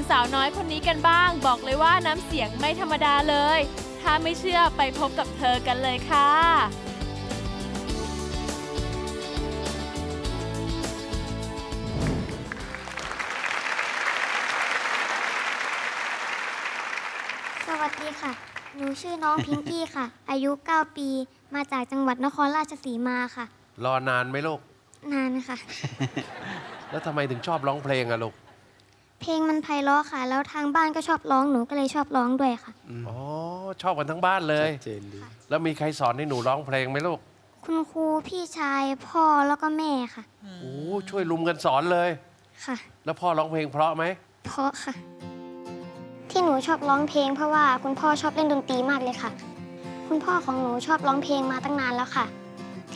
งสาวน้อยคนนี้กันบ้าง บอกเลยว่าน้ำเสียงไม่ธรรมดาเลย ถ้าไม่เชื่อไปพบกับเธอกันเลยค่ะ สวัสดีค่ะ หนูชื่อน้องพิงกี้ค่ะ อายุ 9 ปี มาจากจังหวัดนครราชสีมาค่ะ รอนานไหมลูก นานค่ะ แล้วทำไมถึงชอบร้องเพลงอะลูก เพลงมันไพเราะค่ะ แล้วทางบ้านก็ชอบร้องหนูก็เลยชอบร้องด้วยค่ะ อ๋อชอบกันทั้งบ้านเลย ชัดเจนดี แล้วมีใครสอนให้หนูร้องเพลงไหมลูกคุณครูพี่ชายพ่อแล้วก็แม่ค่ะ โอ้ช่วยลุมกันสอนเลย ค่ะ แล้วพ่อร้องเพลงเพราะไหมเพราะค่ะ ที่หนูชอบร้องเพลง เพราะว่าคุณพ่อชอบเล่นดนตรีมากเลยค่ะ คุณพ่อของหนูชอบร้องเพลงมาตั้งนานแล้วค่ะ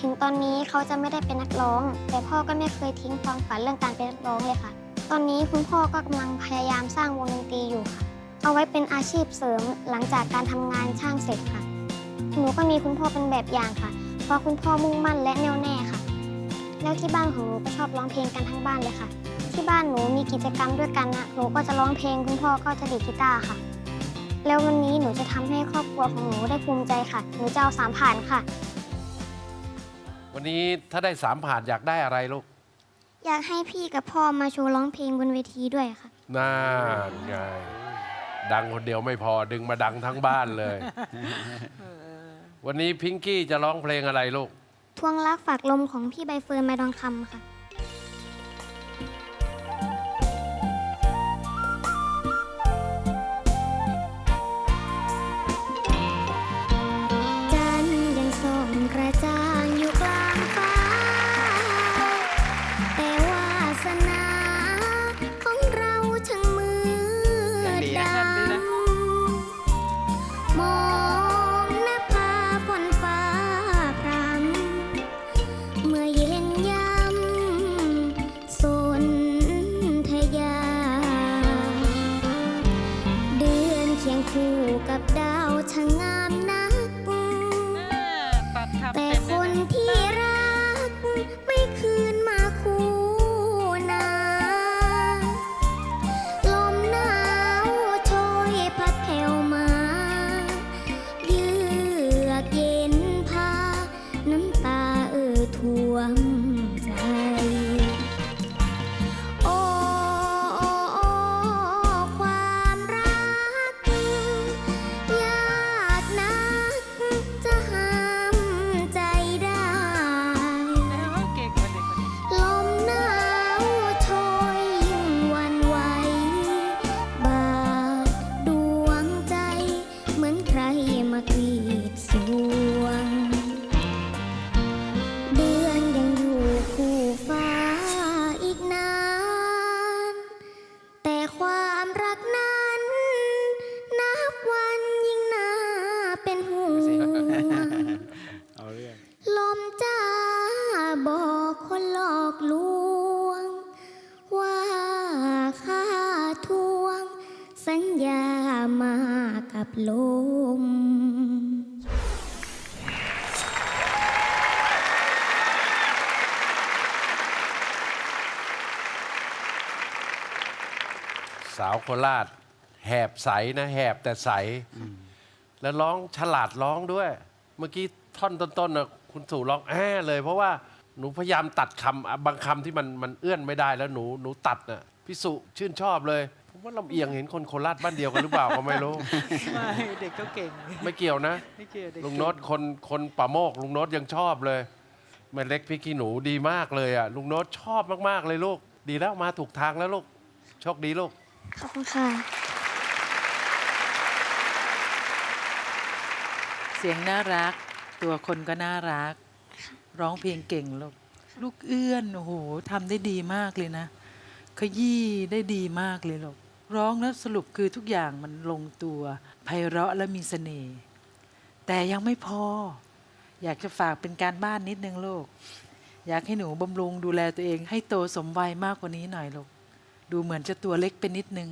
ถึงตอนนี้เขาจะไม่ได้เป็นนักร้อง แต่พ่อก็ไม่เคยทิ้งความฝันเรื่องการเป็นนักร้องเลยค่ะ ตอนนี้คุณพ่อก็กำลังพยายามสร้างวงดนตรีอยู่ค่ะ เอาไว้เป็นอาชีพเสริมหลังจากการทำงานช่างเสร็จค่ะ หนูก็มีคุณพ่อเป็นแบบอย่างค่ะ เพราะคุณพ่อมุ่งมั่นและแน่วแน่ค่ะ แล้วที่บ้านของหนูก็ชอบร้องเพลงกันทั้งบ้านเลยค่ะ ที่บ้านหนูมีกิจกรรมด้วยกันนะ หนูก็จะร้องเพลงคุณพ่อก็จะดีดกีตาร์ค่ะ แล้ววันนี้หนูจะทำให้ครอบครัวของหนูได้ภูมิใจค่ะ หนูจะเอาสามผ่านค่ะ วันนี้ถ้าได้สามผ่านอยากได้อะไรลูก อยากให้พี่กับพ่อมาโชว์ร้องเพลงบนเวทีด้วยค่ะน่าไงดังคนเดียวไม่พอดึงมาดังทั้งบ้านเลย วันนี้พิงกี้จะร้องเพลงอะไรลูก ทวงรักฝากลมของพี่ใบเฟิร์นไม้ทองคำค่ะ สาวโคราช แหบใสนะแหบแต่ใส แล้วร้องฉลาดร้องด้วย เมื่อกี้ท่อนต้นๆนะคุณสู่ร้องแอ้เลย เพราะว่าหนูพยายามตัดคำอะบางคำที่มันมันเอื้อนไม่ได้แล้วหนูหนูตัดน่ะพี่สุชื่นชอบเลยผมว่าลำเอียงเห็นคนโคราชบ้านเดียวกันหรือเปล่าก็ไม่รู้ ไม่เด็กก็เก่ง ไม่เกี่ยวนะไม่เกี่ยวเด็กลุงโน้ตคนคนป่าโมก ลุงโน้ตยังชอบเลยแม่เล็กพี่ขี้หนูดีมากเลยอะลุงโน้ตชอบมากๆเลยลูก ดีแล้วมาถูกทางแล้วลูกโชคดีลูก ขอบคุณค่ะ เสียงน่ารัก ตัวคนก็น่ารัก ร้องเพลงเก่งลูก ลูกเอื้อน โอ้โหทำได้ดีมากเลยนะ ขยี้ได้ดีมากเลยลูก ร้องแล้วสรุปคือทุกอย่างมันลงตัว ไพเราะและมีเสน่ห์ แต่ยังไม่พอ อยากจะฝากเป็นการบ้านนิดนึงลูก อยากให้หนูบำรุงดูแลตัวเองให้โตสมวัยมากกว่านี้หน่อยลูก ดูเหมือนจะตัวเล็กไปนิดนึง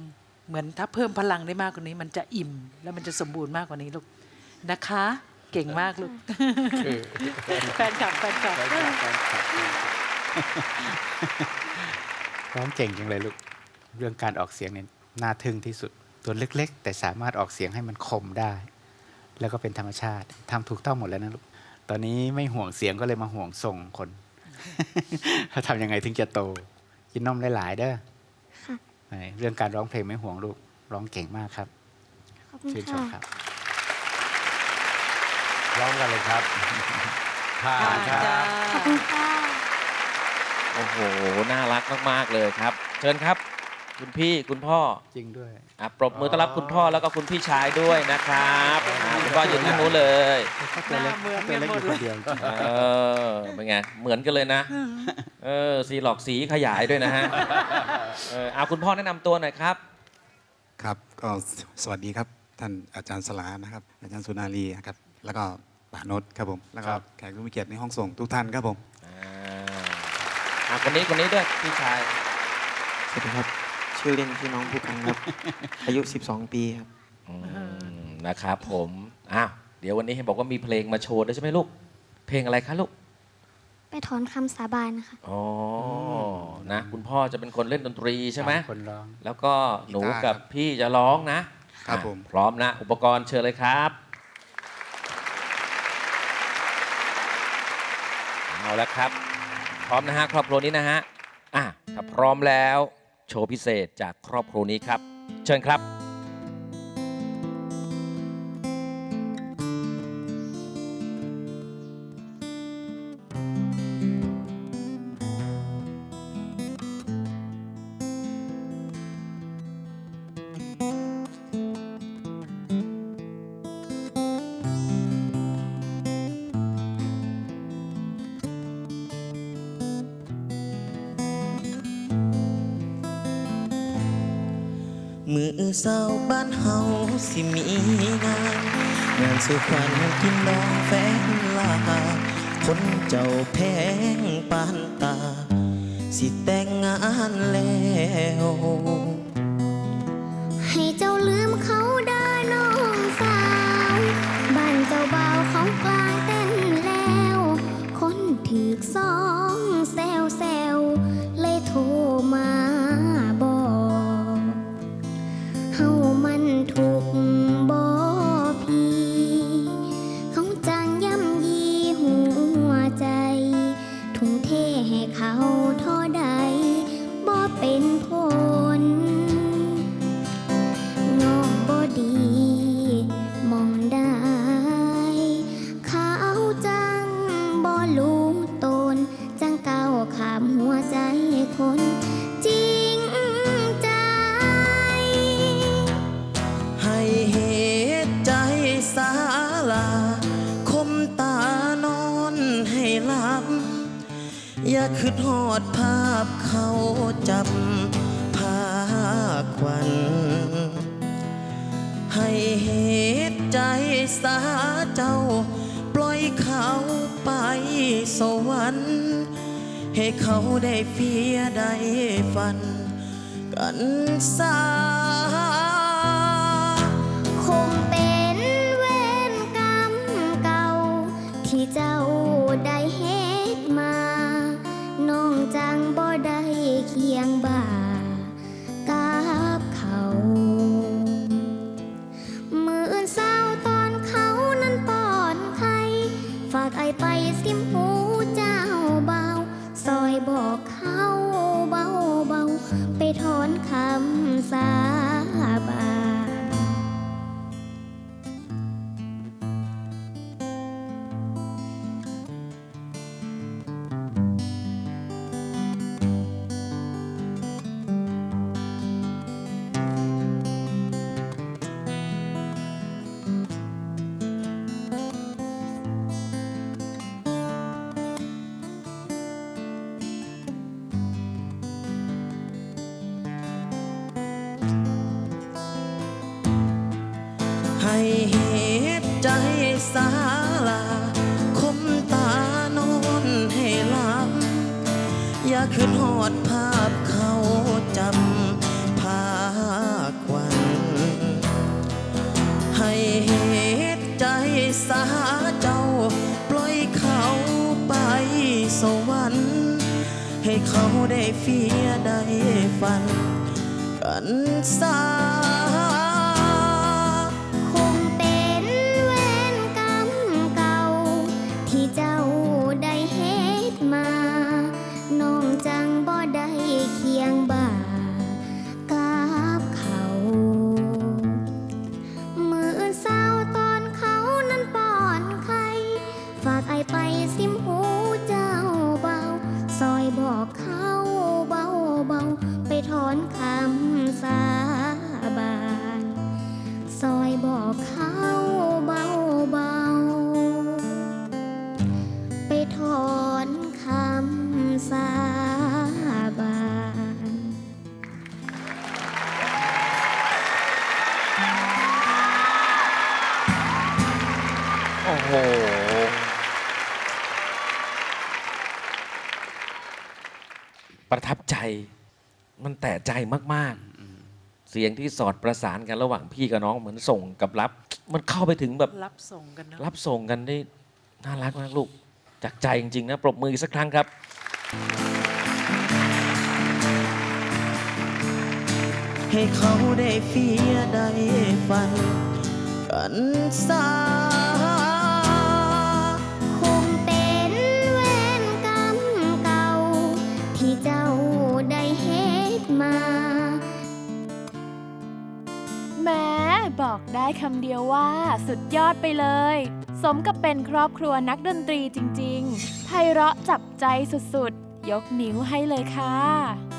เหมือนถ้าเพิ่มพลังได้มากกว่านี้ มันจะอิ่มแล้วมันจะสมบูรณ์มากกว่านี้ลูกนะคะ เก่งมากลูกแฟนคลับแฟนคลับร้องเก่งจังเลยลูกเรื่องการออกเสียงเนี่ยน่าทึ่งที่สุดตัวเล็กๆ แต่สามารถออกเสียงให้มันคมได้ แล้วก็เป็นธรรมชาติทำถูกต้องหมดแล้วนะลูกตอนนี้ไม่ห่วงเสียงก็เลยมาห่วงส่งคนทำยังไงถึงจะโตกินนมหลายๆเด้อค่ะไหน เรื่องการร้องเพลงไม่ห่วงลูกร้องเก่งมากครับขอบคุณชื่นชมค่ะครับร้องกันเลยครับผ่านครับขอบคุณค่ะ โอ้โห น่ารักมาก ๆ เลยครับ เชิญครับ คุณพี่คุณพ่อจริงด้วย อะปรบมือต้อนรับคุณพ่อแล้วก็คุณพี่ชายด้วยนะครับอะคุณพ่อยืนที่นู้นเลยก็ตัวเล็กหน้าเหมือนตัวเล็กกันหมอดยู่เลยคนเดียวเออเป็นไงเหมือนกันเลยนะ เออสีหลอกสีขยายด้วยนะฮะเออเอาคุณพ่อแนะนำตัวหน่อยครับ ครับก็สสวัสดีครับ ท่านอาจารย์สลานะครับ อาจารย์สุนารีนะครับ แล้วก็ป่านศครับผม แล้วก็ครับ แขกผู้มีเกียรติในห้องส่งทุกท่านครับผม อ่าอะคนนี้คนนี้ด้วยพี่ชาย สวัสดีครับ ชื่อเล่นชื่อน้องผู้กันครับ อายุ 12 ปีครับ อืมนะครับผมอ้าวเดี๋ยววันนี้เห็นบอกว่ามีเพลงมาโชว์ด้วยใช่ไหมลูก เพลงอะไรคะลูก ไปถอนคำสาบานนะคะ อ๋อนะ คุณพ่อจะเป็นคนเล่นดนตรีใช่ไหมคนร้อง แล้วก็หนูกีตาร์กับครับพี่จะร้องนะครับผมอะพร้อมนะ อุปกรณ์เชิญเลยครับเอาละครับ พร้อมนะฮะครอบครัวนี้นะฮะอะถ้าพร้อมแล้ว โชว์พิเศษจากครอบครัวนี้ครับ เชิญครับ มือเศร้าบ้านเฮาสิมีงานงานสุขวัญกินดองแฟนลาคนเจ้าแพงปานตา สิแต่งงานแล้วให้เจ้าลืมเขาได้น้องสาวบ้านเจ้าเบาวเขากลางเต้นแล้ว คนถือกสอ อย่าคิดหอดภาพเขาจับภาควัน ให้เหตุใจสาเจ้า ปล่อยเขาไปสวรรค์ให้เขาได้เฟียได้ฟัน กันสาคงเป็นเวรกรรมเก่าที่เจ้า ให้เหตุใจสาลา คมตานอนให้หลับ อย่าคืนหอดภาพเขาจำภาควัน ให้เหตุใจสาเจ้า ปล่อยเขาไปสวรรค์ให้เขาได้เฟียได้ฟัน กันสา อนคำสาบานโอ้โห ประทับใจ มันแตะใจมาก ๆ เสียงที่สอดประสานกันระหว่างพี่กับน้องเหมือนส่งกับรับ มันเข้าไปถึงแบบรับส่งกันเนอะรับส่งกันได้น่ารักมากลูก จากใจจริงๆนะ ปรบมืออีกสักครั้งครับ ให้เขาได้เฟียได้ฟันกันสาคงเป็นเวรกรรมเก่า ที่เจ้าได้เฮ็ดมา แม้บอกได้คำเดียวว่าสุดยอดไปเลย สมกับเป็นครอบครัวนักดนตรีจริงๆ ไพเราะจับใจสุดๆ ยกนิ้วให้เลยค่ะ